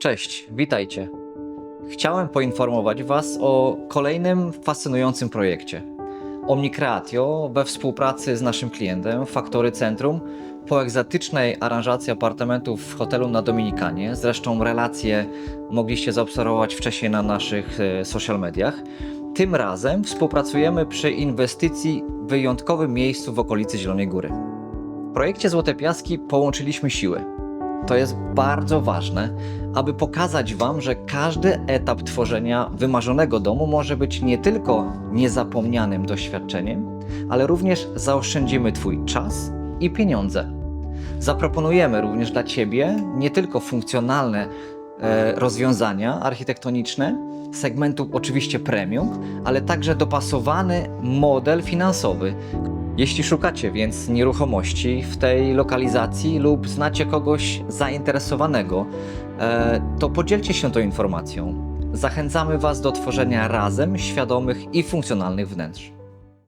Cześć, witajcie. Chciałem poinformować Was o kolejnym fascynującym projekcie. Omnicreatio we współpracy z naszym klientem Faktory Centrum po egzotycznej aranżacji apartamentów w hotelu na Dominikanie, zresztą relacje mogliście zaobserwować wcześniej na naszych e, social mediach, tym razem współpracujemy przy inwestycji w wyjątkowym miejscu w okolicy Zielonej Góry. W projekcie Złote Piaski połączyliśmy siły. To jest bardzo ważne, aby pokazać Wam, że każdy etap tworzenia wymarzonego domu może być nie tylko niezapomnianym doświadczeniem, ale również zaoszczędzimy Twój czas i pieniądze. Zaproponujemy również dla Ciebie nie tylko funkcjonalne e, rozwiązania architektoniczne, segmentu oczywiście premium, ale także dopasowany model finansowy, jeśli szukacie więc nieruchomości w tej lokalizacji lub znacie kogoś zainteresowanego, e, to podzielcie się tą informacją. Zachęcamy Was do tworzenia razem świadomych i funkcjonalnych wnętrz.